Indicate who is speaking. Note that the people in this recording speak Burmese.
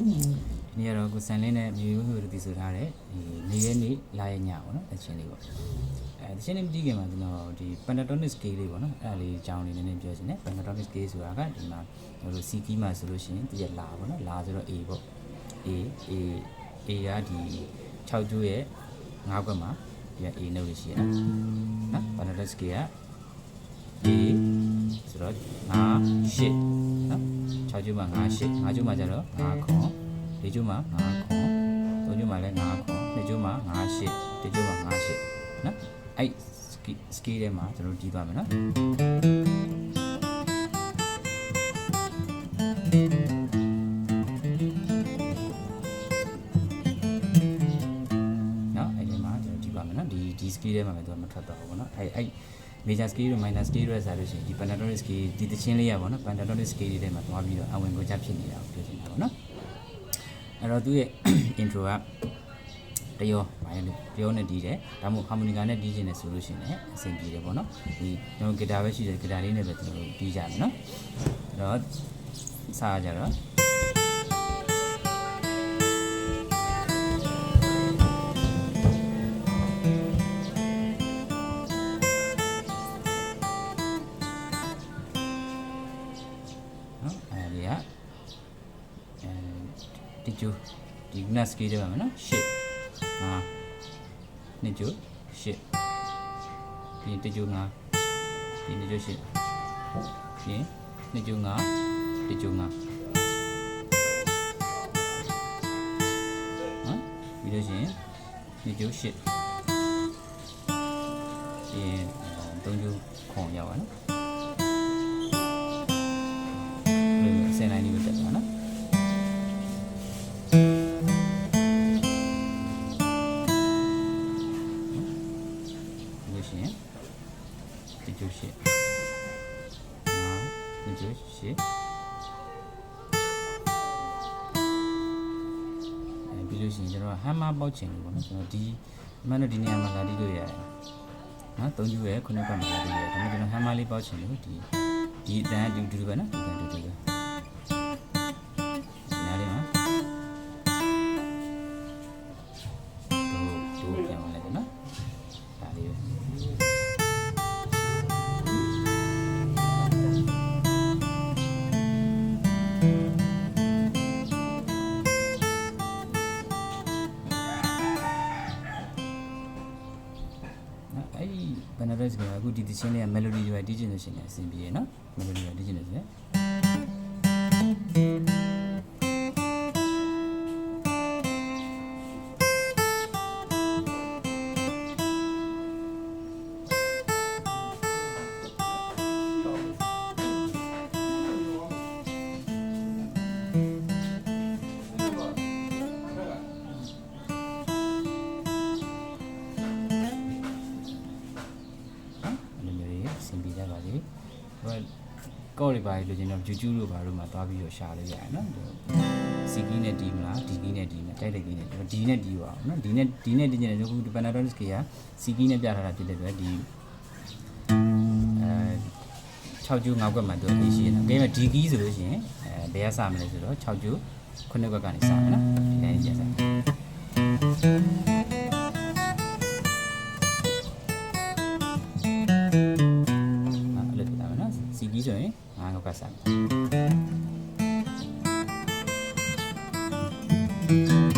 Speaker 1: ဒီနေ့ကတော့ကိုစံလင်းနဲ့မြေရိုးမျိုးတို့တည်ဆိုထားတဲ့ဒီနေရဲနေလာရညပေါ့နော်တချင်းလေးပေါ့အဲတချင်းလေးမကြည့်ခင်မှာကျွန်တော်ဒီ pentatonic scale လေးပေါ့နော်အဲ့ဒါလေးအကြောင်းလေးနည်းနည်းပြောချင်တယ် pentatonic scale ဆိုတာကဒီမှာကျွန်တော်တို့ C key မှာဆိုလို့ရှိရင်တည့်ရလာပေါ့နော်လာဆိုတော့ A ပေါ့ A A A ကဒီ6ကျိုးရဲ့9ခွက်မှာဒီက A နှုတ်လေးရှိရနော်နော် pentatonic scale က A ဆိုတော့5 8နော် 6ကျိုးမှာ5 8 5ကျိုးမှာကျတော့5ခွန်၄ကျိုးမှာ5ခွန်၃ကျိုးမှာလည်း5ခွန်၂ကျိုးမှာ5 8၁ကျိုးမှာ5 8နော်အဲ့ scale ထဲမှာကျွန်တော်တို့ဒီပါမယ်နော်နော်အဲ့ဒီမှာကျွန်တော်ဒီပါမယ်နော်ဒီဒီ scale ထဲမှာပဲသူကမထွက်တော့ဘူးပေါ့နော်အဲ့အဲ့ major scale တို့ minor scale တို့ဆိုလို့ရှိရင်ဒီ pentatonic scale ဒီတချင်းလေးရပါတော့ pentatonic scale တွေထဲမှာသွားပြီးတော့အဝင်ကိုချဖြစ်နေတာကိုပြောချင်တာပေါ့နော်အဲ့တော့သူရဲ့ intro ကတရောဘာလဲတရောနဲ့တီးတယ်ဒါမှမဟုတ် harmonica နဲ့တီးခြင်းနဲ့ဆိုလို့ရှိရင်လည်းအဆင်ပြေတယ်ပေါ့နော်ဒီကျွန်တော် guitar ပဲရှိတယ် guitar လေးနဲ့ပဲကျွန်တော်တို့တီးကြမယ်နော်အဲ့တော့စာကြတော့ ကျူဒီ next scale တွေပါမယ်နော်ရှစ်ဟာနှစ်ကျူရှစ်ပြီးရင်တစ်ကျူငါပြီးနှစ်ကျူရှစ်ပြီးရင်နှစ်ကျူငါတစ်ကျူငါနော်ပြီးလို့ရှိရင်နှစ်ကျူရှစ်ပြီးရင်သုံးကျူခွန်ရောက်ပါနော် 28 28အဲပြီးလို့ရှိရင်ကျွန်တော်ဟမ်မာပေါက်ချင်လို့ပေါ့နော်ကျွန်တော်ဒီအမှန်တော့ဒီနေရာမှာလာတိလို့ရတယ်နော်သုံးကျူရဲ့ခုနှစ်ပတ်မှာလာတိရတယ်ဒါပေမဲ့ကျွန်တော်ဟမ်မာလေးပေါက်ချင်လို့ဒီဒီအတန်းအတူတူပဲနော်ဒီအတန်းအတူတူပဲ ဒီ Benares ကအခုဒီတချင်းလေးက melody တွေတီးချင်လို့ရှိရင်အဆင်ပြေရနော် melody တွေတီးချင်လို့ရှိရင် ဟိုကော့တွေပါလို့ကျွန်တော် YouTube တို့ဘာလို့မှသွားပြီးတော့ရှာလို့ရတယ်နော်စီကီးနဲ့ဒီမလားဒီကီးနဲ့ဒီနဲ့တိုက်လိုက်ကီးနဲ့ဒီနဲ့ဒီပါအောင်နော်ဒီနဲ့ဒီနဲ့ဒီနဲ့အခုဒီ Panasonic ကစီကီးနဲ့ပြထားတာဖြစ်တဲ့အတွက်ဒီအဲ6ကျူး9ခွက်မှတော့ရေးရှိနေတာ။ဒါပေမဲ့ဒီကီးဆိုလို့ရှိရင်အဲဘယ်ကစမလဲဆိုတော့6ကျူး9ခွက်ကနေစမယ်နော်။ဒီတိုင်းကျစား။အဲ့ ရင်ငါးငေါက်ကစားမယ်